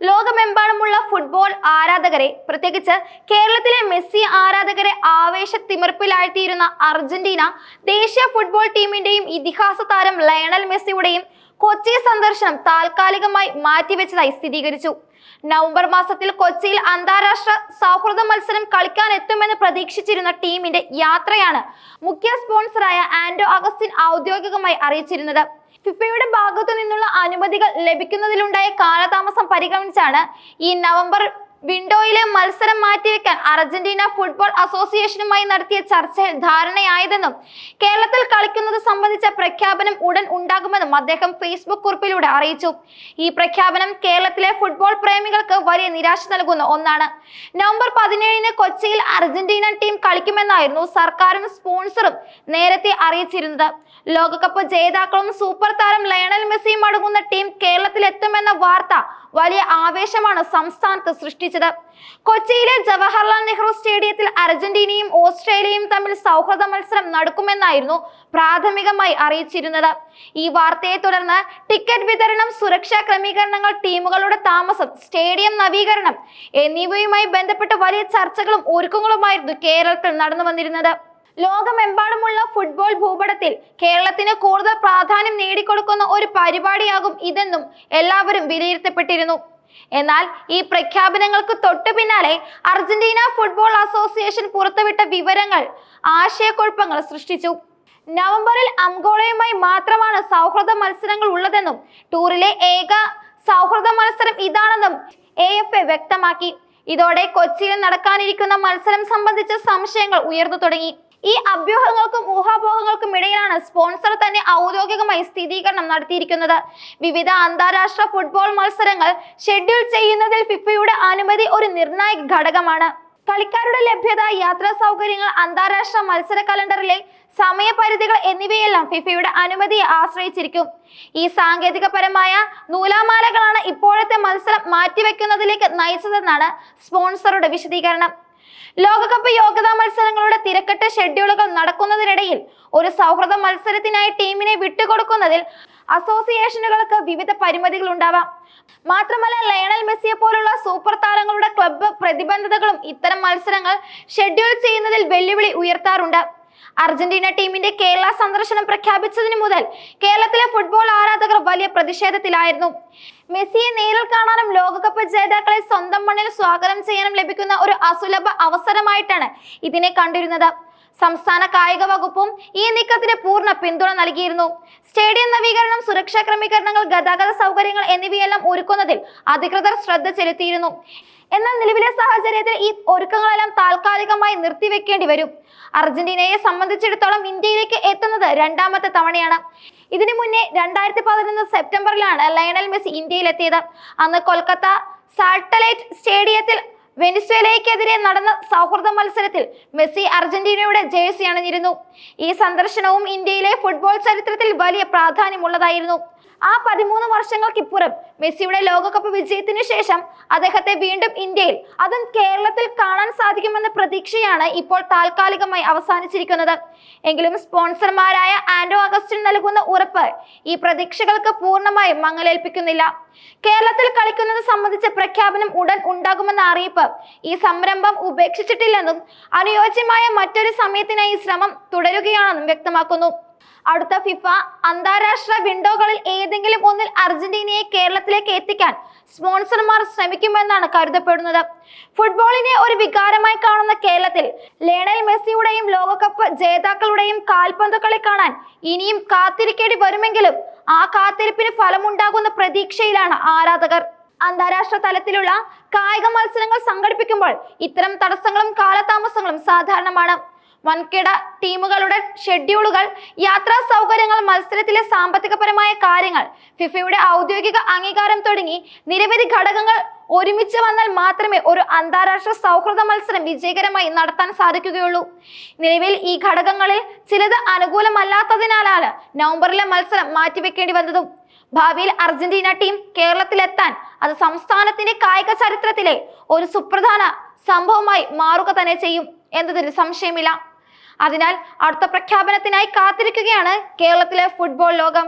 ലോകമെമ്പാടുമുള്ള ഫുട്ബോൾ ആരാധകരെ പ്രത്യേകിച്ച് കേരളത്തിലെ മെസ്സി ആരാധകരെ ആവേശ തിമിർപ്പിലാഴ്ത്തിയിരുന്ന അർജന്റീന ദേശീയ ഫുട്ബോൾ ടീമിന്റെയും ഇതിഹാസ താരം ലയണൽ മെസ്സിയുടെയും കൊച്ചി സന്ദർശനം താൽക്കാലികമായി മാറ്റിവെച്ചതായി സ്ഥിരീകരിച്ചു. നവംബർ മാസത്തിൽ കൊച്ചിയിൽ അന്താരാഷ്ട്ര സൗഹൃദ മത്സരം കളിക്കാൻ എത്തുമെന്ന് പ്രതീക്ഷിച്ചിരുന്ന ടീമിന്റെ യാത്രയാണ് മുഖ്യ സ്പോൺസറായ ആൻഡോ അഗസ്റ്റിൻ ഔദ്യോഗികമായി അറിയിച്ചിരുന്നത്. ഫിഫയുടെ ഭാഗത്തു നിന്നുള്ള അനുമതികൾ ലഭിക്കുന്നതിലുണ്ടായ കാലതാമസം പരിഗണിച്ചാണ് ഈ നവംബർ വിൻഡോയിലെ മത്സരം മാറ്റിവെക്കാൻ അർജന്റീന ഫുട്ബോൾ അസോസിയേഷനുമായി നടത്തിയ ചർച്ചയിൽ ധാരണയായതെന്നും കേരളത്തിൽ കളിക്കുന്നത് സംബന്ധിച്ച പ്രഖ്യാപനം ഉടൻ ഉണ്ടാകുമെന്നും അദ്ദേഹം ഫേസ്ബുക്ക് കുറിപ്പിലൂടെ അറിയിച്ചു. ഈ പ്രഖ്യാപനം കേരളത്തിലെ ഫുട്ബോൾ പ്രേമികൾക്ക് വലിയ നിരാശ നൽകുന്ന ഒന്നാണ്. നവംബർ പതിനേഴിന് കൊച്ചിയിൽ അർജന്റീന ടീം കളിക്കുമെന്നായിരുന്നു സർക്കാരും സ്പോൺസറും നേരത്തെ അറിയിച്ചിരുന്നത്. ലോകകപ്പ് ജേതാക്കളും സൂപ്പർ താരം ലയണൽ മെസ്സിയും അടങ്ങുന്ന ടീം കേരളത്തിലെത്തുമെന്ന വാർത്ത വലിയ ആവേശമാണ് സംസ്ഥാനത്ത് സൃഷ്ടിച്ചത് കൊച്ചിയിലെ ജവഹർലാൽ നെഹ്റു സ്റ്റേഡിയത്തിൽ അർജന്റീനയും ഓസ്ട്രേലിയയും തമ്മിൽ സൗഹൃദ മത്സരം നടക്കുമെന്നായിരുന്നു പ്രാഥമികമായി അറിയിച്ചിരുന്നത്. ഈ വാർത്തയെ തുടർന്ന് ടിക്കറ്റ് വിതരണം സുരക്ഷാ ക്രമീകരണങ്ങൾ ടീമുകളുടെ താമസം സ്റ്റേഡിയം നവീകരണം എന്നിവയുമായി ബന്ധപ്പെട്ട് വലിയ ചർച്ചകളും ഒരുക്കങ്ങളുമായിരുന്നു കേരളത്തിൽ നടന്നു വന്നിരുന്നത് ലോകമെമ്പാടുമുള്ള ഫുട്ബോൾ ഭൂപടത്തിൽ കേരളത്തിന് കൂടുതൽ പ്രാധാന്യം നേടിക്കൊടുക്കുന്ന ഒരു പരിപാടിയാകും ഇതെന്നും എല്ലാവരും വിലയിരുത്തപ്പെട്ടിരുന്നു. എന്നാൽ ഈ പ്രഖ്യാപനങ്ങൾക്ക് തൊട്ടു പിന്നാലെ അർജന്റീന ഫുട്ബോൾ അസോസിയേഷൻ പുറത്തുവിട്ട വിവരങ്ങൾ ആശയക്കുഴപ്പങ്ങൾ സൃഷ്ടിച്ചു. നവംബറിൽ അംഗോളയുമായി മാത്രമാണ് സൗഹൃദ മത്സരങ്ങൾ ഉള്ളതെന്നും ടൂറിലെ ഏക സൗഹൃദ മത്സരം ഇതാണെന്നും എ എഫ് എ വ്യക്തമാക്കി. ഇതോടെ കൊച്ചിയിൽ നടക്കാനിരിക്കുന്ന മത്സരം സംബന്ധിച്ച സംശയങ്ങൾ ഉയർന്നു തുടങ്ങി. ഈ അഭ്യൂഹങ്ങൾക്കും ഇടയിലാണ് സ്പോൺസർ തന്നെ ഔദ്യോഗികമായി സ്ഥിരീകരണം നടത്തിയിരിക്കുന്നത്. വിവിധ അന്താരാഷ്ട്ര ഫുട്ബോൾ മത്സരങ്ങൾ ഷെഡ്യൂൾ ചെയ്യുന്നതിൽ ഫിഫയുടെ അനുമതി ഒരു നിർണായക ഘടകമാണ്. കളിക്കാരുടെ ലഭ്യത യാത്രാ സൗകര്യങ്ങൾ അന്താരാഷ്ട്ര മത്സര കലണ്ടറിലെ സമയപരിധികൾ എന്നിവയെല്ലാം ഫിഫയുടെ അനുമതിയെ ആശ്രയിച്ചിരിക്കും. ഈ സാങ്കേതികപരമായ നൂലാമാലകളാണ് ഇപ്പോഴത്തെ മത്സരം മാറ്റിവെക്കുന്നതിലേക്ക് നയിച്ചതെന്നാണ് സ്പോൺസറുടെ വിശദീകരണം. ലോകകപ്പ് യോഗ്യതാ മത്സരങ്ങളുടെ തിരക്കട്ട ഷെഡ്യൂളുകൾ നടക്കുന്നതിനിടയിൽ ഒരു സൗഹൃദ മത്സരത്തിനായി ടീമിനെ വിട്ടുകൊടുക്കുന്നതിൽ അസോസിയേഷനുകൾക്ക് വിവിധ പരിമിതികൾ ഉണ്ടാവാം. മാത്രമല്ല ലയണൽ മെസ്സിയെ പോലുള്ള സൂപ്പർ താരങ്ങളുടെ ക്ലബ്ബ് പ്രതിബന്ധതകളും ഇത്തരം മത്സരങ്ങൾ ഷെഡ്യൂൾ ചെയ്യുന്നതിൽ വെല്ലുവിളി ഉയർത്താറുണ്ട്. അർജന്റീന ടീമിന്റെ കേരള സന്ദർശനം പ്രഖ്യാപിച്ചതിന് മുതൽ കേരളത്തിലെ ഫുട്ബോൾ ആരാധകർ വലിയ പ്രതിഷേധത്തിലായിരുന്നു. മെസ്സിയെ നേരിൽ കാണാനും ലോകകപ്പ് ജേതാക്കളെ സ്വന്തം മണ്ണിൽ സ്വാഗതം ചെയ്യാനും ലഭിക്കുന്ന ഒരു അസുലഭ അവസരമായിട്ടാണ് ഇതിനെ കണ്ടിരുന്നത്. സംസ്ഥാന കായിക വകുപ്പും ഈ നീക്കത്തിന് പൂർണ പിന്തുണ നൽകിയിരുന്നു. സ്റ്റേഡിയം നവീകരണം സുരക്ഷാ ക്രമീകരണങ്ങൾ ഗതാഗത സൗകര്യങ്ങൾ എന്നിവയെല്ലാം ഒരുക്കുന്നതിൽ അധികൃതർ ശ്രദ്ധ ചെലുത്തിയിരുന്നു. എന്നാൽ നിലവിലെ സാഹചര്യത്തിൽ ഈ ഒരുക്കങ്ങളെല്ലാം താൽക്കാലികമായി നിർത്തിവെക്കേണ്ടി വരും. അർജന്റീനയെ സംബന്ധിച്ചിടത്തോളം ഇന്ത്യയിലേക്ക് എത്തുന്നത് രണ്ടാമത്തെ തവണയാണ്. ഇതിനു മുന്നേ രണ്ടായിരത്തി പതിനൊന്ന് സെപ്റ്റംബറിലാണ് ലയണൽ മെസ്സി ഇന്ത്യയിലെത്തിയത്. അന്ന് കൊൽക്കത്ത സാറ്റലൈറ്റ് സ്റ്റേഡിയത്തിൽ വെനിസ്വേലയ്ക്കെതിരെ നടന്ന സൗഹൃദ മത്സരത്തിൽ മെസ്സി അർജന്റീനയുടെ ജേഴ്സി അണിഞ്ഞിരുന്നു. ഈ സന്ദർശനവും ഇന്ത്യയിലെ ഫുട്ബോൾ ചരിത്രത്തിൽ വലിയ പ്രാധാന്യമുള്ളതായിരുന്നു. ആ പതിമൂന്ന് വർഷങ്ങൾക്കിപ്പുറം മെസ്സിയുടെ ലോകകപ്പ് വിജയത്തിന് ശേഷം അദ്ദേഹത്തെ വീണ്ടും ഇന്ത്യയിൽ അതും കേരളത്തിൽ കാണാൻ സാധിക്കുമെന്ന പ്രതീക്ഷയാണ് ഇപ്പോൾ താൽക്കാലികമായി അവസാനിച്ചിരിക്കുന്നത്. എങ്കിലും സ്പോൺസർമാരായ ആൻഡോ അഗസ്റ്റിൻ നൽകുന്ന ഉറപ്പ് ഈ പ്രതീക്ഷകൾക്ക് പൂർണമായും മങ്ങലേൽപ്പിക്കുന്നില്ല. കേരളത്തിൽ കളിക്കുന്നത് സംബന്ധിച്ച പ്രഖ്യാപനം ഉടൻ ഉണ്ടാകുമെന്ന അറിയിപ്പ് ഈ സംരംഭം ഉപേക്ഷിച്ചിട്ടില്ലെന്നും അനുയോജ്യമായ മറ്റൊരു സമയത്തിനായി ശ്രമം തുടരുകയാണെന്നും വ്യക്തമാക്കുന്നു. അടുത്ത ഫിഫ അന്താരാഷ്ട്ര വിൻഡോകളിൽ ഏതെങ്കിലും ഒന്നിൽ അർജന്റീനയെ കേരളത്തിലേക്ക് എത്തിക്കാൻ സ്പോൺസർമാർ ശ്രമിക്കുമെന്നാണ് കരുതപ്പെടുന്നത്. ഫുട്ബോളിനെ ഒരു വികാരമായി കാണുന്ന കേരളത്തിൽ ലയണൽ മെസ്സിയുടെയും ലോകകപ്പ് ജേതാക്കളുടെയും കാൽപന്ത് കളി കാണാൻ ഇനിയും കാത്തിരിക്കേണ്ടി വരുമെങ്കിലും ആ കാത്തിരിപ്പിന് ഫലമുണ്ടാകുന്ന പ്രതീക്ഷയിലാണ് ആരാധകർ. അന്താരാഷ്ട്ര തലത്തിലുള്ള കായിക മത്സരങ്ങൾ സംഘടിപ്പിക്കുമ്പോൾ ഇത്തരം തടസ്സങ്ങളും കാലതാമസങ്ങളും സാധാരണമാണ്. വൻകിട ടീമുകളുടെ ഷെഡ്യൂളുകൾ യാത്രാ സൗകര്യങ്ങൾ മത്സരത്തിലെ സാമ്പത്തികപരമായ കാര്യങ്ങൾ ഫിഫയുടെ ഔദ്യോഗിക അംഗീകാരം തുടങ്ങി നിരവധി ഘടകങ്ങൾ ഒരുമിച്ച് വന്നാൽ മാത്രമേ ഒരു അന്താരാഷ്ട്ര സൗഹൃദ മത്സരം വിജയകരമായി നടത്താൻ സാധിക്കുകയുള്ളൂ. നിലവിൽ ഈ ഘടകങ്ങളിൽ ചിലത് അനുകൂലമല്ലാത്തതിനാലാണ് നവംബറിലെ മത്സരം മാറ്റിവെക്കേണ്ടി വന്നതും. ഭാവിയിൽ അർജന്റീന ടീം കേരളത്തിലെത്താൻ അത് സംസ്ഥാനത്തിന്റെ കായിക ചരിത്രത്തിലെ ഒരു സുപ്രധാന സംഭവമായി മാറുക തന്നെ ചെയ്യും എന്നതിൽ സംശയമില്ല. അതിനാൽ അടുത്ത പ്രഖ്യാപനത്തിനായി കാത്തിരിക്കുകയാണ് കേരളത്തിലെ ഫുട്ബോൾ ലോകം.